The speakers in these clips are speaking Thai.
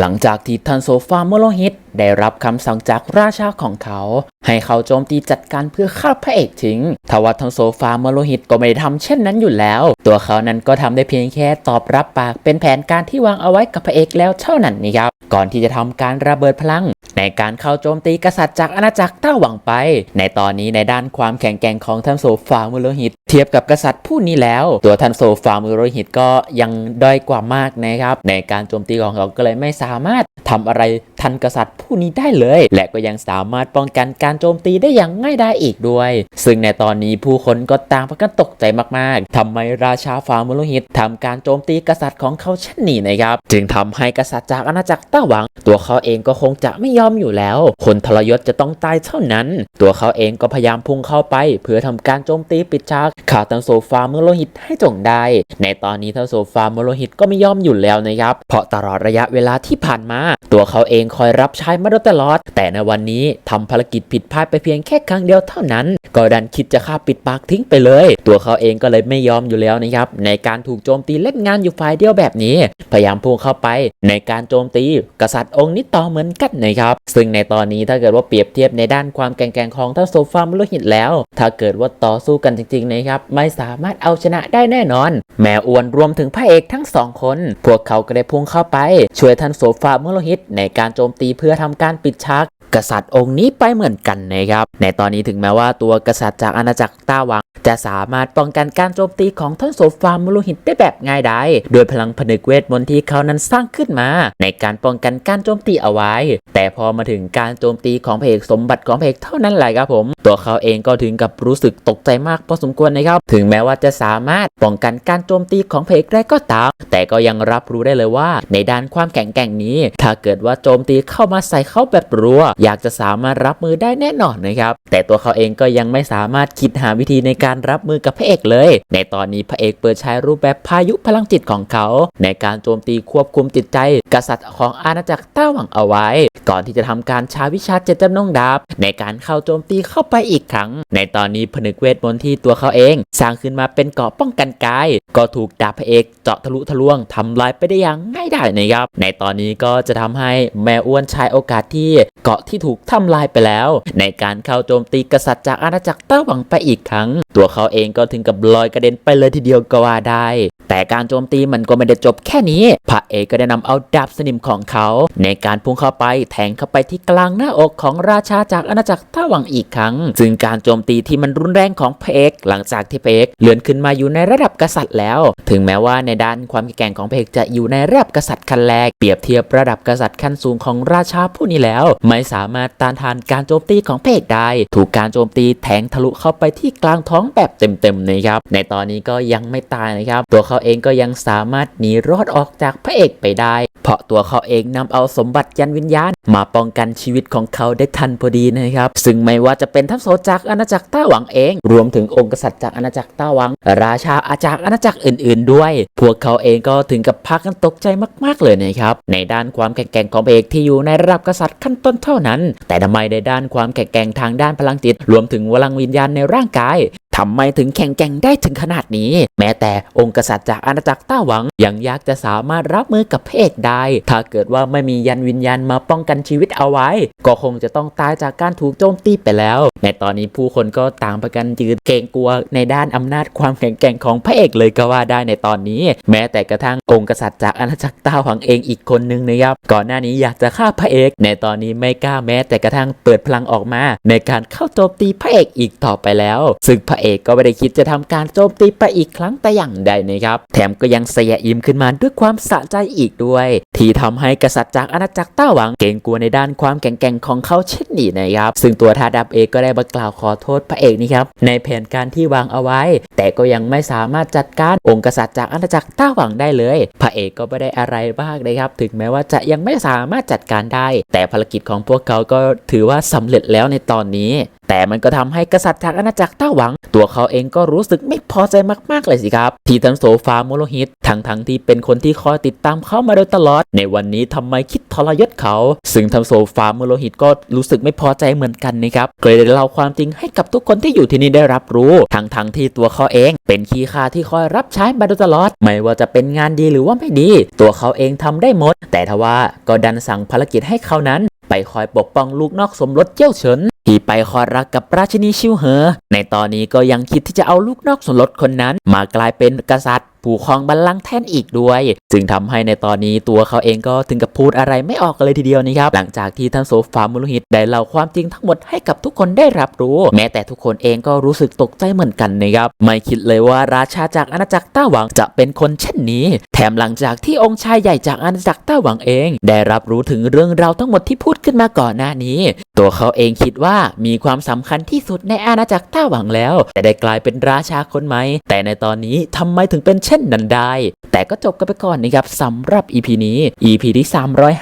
หลังจากที่ท่านโซฟาโมโลฮิตได้รับคำสั่งจากราชาของเขา ให้เขาโจมตีจัดการเพื่อฆ่าพระเอกทิ้งทว่าท่านโซฟาโมโลฮิตก็ไม่ได้ทำเช่นนั้นอยู่แล้ว ตัวเขานั้นก็ทำได้เพียงแค่ตอบรับปากเป็นแผนการที่วางเอาไว้กับพระเอกแล้วเท่านั้นนะครับก่อนที่จะทำการระเบิดพลัง ในการเข้าโจมตีกษัตริย์จากอาณาจักรต้าหวังไป ในตอนนี้ในด้านความแข็งแกร่งของท่านโซฟาโมโลฮิต ทียบกับกษัตริย์ผู้นี้แล้ว ตัวทันโซฟาโมโรฮิตก็ยังด้อยกว่ามากนะครับ ในการโจมตีของเขาก็เลยไม่สามารถทำอะไร ทันกษัตริย์ผู้นี้ได้เลย และก็ยังสามารถป้องกันการโจมตีได้อย่างง่ายดายอีกด้วย ซึ่งในตอนนี้ผู้คนก็ต่างพากันตกใจมากๆทำไมราชาฟาโมโลฮิตทำการโจมตีกษัตริย์ของเขาเช่นนี้นะครับ จึงทำให้กษัตริย์จากอาณาจักรต้าหวัง ตัวเขาเองก็คงจะไม่ยอมอยู่แล้ว คนทรยศจะต้องตายเท่านั้น ตัวเขาเองก็พยายามพุ่งเข้าไป เพื่อทำการโจมตีปิดฉากข่าวตันโซฟาโมโลฮิตให้จงได้ ในตอนนี้ทันโซฟาโมโลฮิตก็ไม่ยอมอยู่แล้วนะครับ เพราะตลอดระยะเวลาที่ผ่านมา ตัวเขาเองคอยรับใช้มาโดยตลอด แต่ในวันนี้ทำภารกิจผิดพลาดไปเพียงแค่ครั้งเดียวเท่านั้น ก็ดันคิดจะฆ่าปิดปากทิ้งไปเลย ตัวเขาเองก็เลยไม่ยอมอยู่แล้วนะครับ ในการถูกโจมตีเล่นงานอยู่ฝ่ายเดียวแบบนี้ พยายามพุ่งเข้าไป ในการโจมตีกษัตริย์องค์นี้ต่อเหมือนกันนะครับ ซึ่งในตอนนี้ถ้าเกิดว่าเปรียบเทียบในด้านความแกร่งๆของท่านโซฟามโลหิตแล้ว ถ้าเกิดว่าต่อสู้กันจริงๆนะครับไม่สามารถเอาชนะได้แน่นอน แม่อ้วนรวมถึงพระเอกทั้งสองคน พวกเขาก็ได้พุ่งเข้าไป ช่วยท่านโซฟามโลหิตในการโจมตีเพื่อทำการปิดฉาก กษัตริย์องค์นี้ไปเหมือนกันนะครับ ในตอนนี้ถึงแม้ว่าตัวกษัตริย์จากอาณาจักรต้าหวัง จะสามารถป้องกันการโจมตีของท่านโซฟามูโลหิตได้แบบง่ายดายโดยพลังผนึกเวทมนต์ที่เขานั้นสร้างขึ้นมา ในการป้องกันการโจมตีเอาไว้ แต่พอมาถึงการโจมตีของเอกสมบัติของเอกเท่านั้นแหละครับผม ตัวเขาเองก็ถึงกับรู้สึกตกใจมากพอสมควรนะครับ ถึงแม้ว่าจะสามารถป้องกันการโจมตีของเอกได้ก็ตาม แต่ก็ยังรับรู้ได้เลยว่า ในด้านความแข็งแกร่งนี้ ถ้าเกิดว่าโจมตีเข้ามาใส่เขาแบบรัวอยากจะสามารถรับมือได้แน่นอนนะครับ แต่ตัวเขาเองก็ยังไม่สามารถคิดหาวิธีในการรับมือกับพระเอกเลย ในตอนนี้พระเอกเปิดใช้รูปแบบพายุพลังจิตของเขา ในการโจมตีควบคุมจิตใจ กษัตริย์ของอาณาจักรต้าหวังเอาไว้ ก่อนที่จะทำการช้วิชาเจ็ดจำนงดาบ ในการเข้าโจมตีเข้าไปอีกครั้ง ในตอนนี้ผนึกเวทมนต์ที่ตัวเขาเอง สร้างขึ้นมาเป็นเกราะป้องกันกาย ก็ถูกดาบพระเอกเจาะทะลุทะลวงทำลายไปได้อย่างง่ายดายนะครับในตอนนี้ก็จะทำให้แม่อ้วนใช้โอกาสที่ เกาะที่ถูกทำลายไปแล้ว ในการเข้าโจมตีกษัตริย์จากอาณาจักรเต้าหวังไปอีกครั้ง ตัวเขาเองก็ถึงกับลอยกระเด็นไปเลยทีเดียวก็ว่าได้ แต่การโจมตีมันก็ไม่ได้จบแค่นี้ พระเอกก็ได้นำเอาดาบสนิมของเขา ในการพุ่งเข้าไปแทงเข้าไปที่กลางหน้าอกของราชาจากอาณาจักรเต้าหวังอีกครั้ง ซึ่งการโจมตีที่มันรุนแรงของพระเอกหลังจากที่พระเอกเลื่อนขึ้นมาอยู่ในระดับกษัตริย์แล้ว ถึงแม้ว่าในด้านความแข็งแกร่งของพระเอกจะอยู่ในระดับกษัตริย์ขั้นแรกเปรียบเทียบระดับกษัตริย์ขั้นสูงของราชาผู้นี้แล้วไม่สามารถต้านทานการโจมตีของพเอกได้ ถูกการโจมตีแทงทะลุเข้าไปที่กลางท้องแบบเต็มๆนะครับ ในตอนนี้ก็ยังไม่ตายนะครับ ตัวเขาเองก็ยังสามารถหนีรอดออกจากพระเอกไปได้ เพราะตัวเขาเองนำเอาสมบัติยันวิญญาณ มาป้องกันชีวิตของเขาได้ทันพอดีนะครับ ซึ่งไม่ว่าจะเป็นทัพโซจากอาณาจักรต้าหวังเอง รวมถึงองค์กษัตริย์จากอาณาจักรต้าหวัง ราชาอาจากอาณาจักรอื่น ๆ ด้วย พวกเขาเองก็ถึงกับพากันตกใจมาก ๆ เลยนะครับ ในด้านความแข็งแกร่งของพระเอกที่อยู่ในระดับกษัตริย์ขั้นต้นเท่านั้น แต่ทำไมในด้านความแข็งแกร่งทางด้านพลังจิต รวมถึงพลังวิญญาณในร่างกาย ทำไมถึงแข่งแก่งได้ถึงขนาดนี้ แม้แต่องค์กษัตริย์จากอาณาจักรต้าหวัง ยังยากจะสามารถรับมือกับพระเอกได้ ถ้าเกิดว่าไม่มียันวิญญาณมาป้องกันชีวิตเอาไว้ ก็คงจะต้องตายจากการถูกโจมตีไปแล้ว ในตอนนี้ผู้คนก็ต่างประกันยืนเกรงกลัวในด้านอำนาจความแข็งแกร่งของพระเอกเลยก็ว่าได้ในตอนนี้ แม้แต่กระทั่งองค์กษัตริย์จากอาณาจักรต้าหวังเองอีกคนนึงนะครับก่อนหน้านี้อยากจะฆ่าพระเอก ในตอนนี้ไม่กล้าแม้แต่กระทั่งเปิดพลังออกมา ในการเข้าโจมตีพระเอกอีกต่อไปแล้ว ซึ่งพระเอกก็ไม่ได้คิดจะทำการโจมตีไปอีกครั้งแต่อย่างใดนะครับ แถมก็ยังเสียอิมขึ้นมาด้วยความสะใจอีกด้วย ที่ทำให้กษัตริย์จากอาณาจักรต้าหวังเกรงกลัวในด้านความแข็งแกร่งของเขาเช่นนี้นะครับ ซึ่งตัวทาดับเองก็ได้มากล่าวขอโทษพระเอกนี่ครับในแผนการที่วางเอาไว้ แต่ก็ยังไม่สามารถจัดการองค์กษัตริย์จากอาณาจักรต้าหวังได้เลย พระเอกก็ไม่ได้อะไรบ้างนะครับ ถึงแม้ว่าจะยังไม่สามารถจัดการได้ แต่ภารกิจของพวกเขาก็ถือว่าสำเร็จแล้วในตอนนี้แต่มันก็ทำให้กษัตริย์จากอาณาจักรต้าหวัง ตัวเขาเองก็รู้สึกไม่พอใจมากๆเลยสิครับ ที่ทั้งโซฟาโมโลหิตทั้งทั้งๆที่เป็นคนที่คอยติดตามเขามาโดยตลอด ในวันนี้ทำไมคิดทรยศเขา ซึ่งทั้งโซฟาโมโลหิตก็รู้สึกไม่พอใจเหมือนกันนะครับก็เลยได้เล่าความจริงให้กับทุกคนที่อยู่ที่นี่ได้รับรู้ทั้งทั้งๆที่ตัวเขาเอง เป็นขี้ข้าที่คอยรับใช้มาโดยตลอด ไม่ว่าจะเป็นงานดีหรือว่าไม่ดี ตัวเขาเองทำได้หมด แต่ทว่าก็ดันสั่งภารกิจให้เขานั้นไปคอยปกป้องลูกนอกสมรสเจ้าเฉิน ที่ไปคอยรักกับราชินีชิวเหอ ในตอนนี้ก็ยังคิดที่จะเอาลูกนอกสมรสคนนั้น มากลายเป็นกษัตริย์ผู้ครองบัลลังก์แทนอีกด้วย จึงทำให้ในตอนนี้ตัวเขาเองก็ถึงกับพูดอะไรไม่ออกเลยทีเดียวนะครับ หลังจากที่ท่านโซฟามุลหิตได้เล่าความจริงทั้งหมดให้กับทุกคนได้รับรู้ แม้แต่ทุกคนเองก็รู้สึกตกใจเหมือนกันนะครับ ไม่คิดเลยว่าราชาจากอาณาจักรต้าหวังจะเป็นคนเช่นนี้ แถมหลังจากที่องค์ชายใหญ่จากอาณาจักรต้าหวังเอง ได้รับรู้ถึงเรื่องราวทั้งหมดที่พูดขึ้นมาก่อนหน้านี้ ตัวเขาเองคิดว่ามีความสำคัญที่สุดในอาณาจักรต้าหวังแล้ว แต่ได้กลายเป็นราชาคนใหม่แต่ในตอนนี้ทำไมถึงเป็นเช่นนั้นได้ แต่ก็จบกันไปก่อนนะครับสำหรับ EP นี้ EP ที่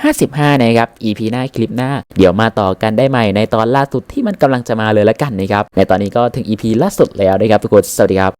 355 นะครับ EP หน้าคลิปหน้า เดี๋ยวมาต่อกันได้ใหม่ในตอนล่าสุดที่มันกำลังจะมาเลยละกันนะครับในตอนนี้ก็ถึง EP ล่าสุดแล้วนะครับทุกคนสวัสดีครับ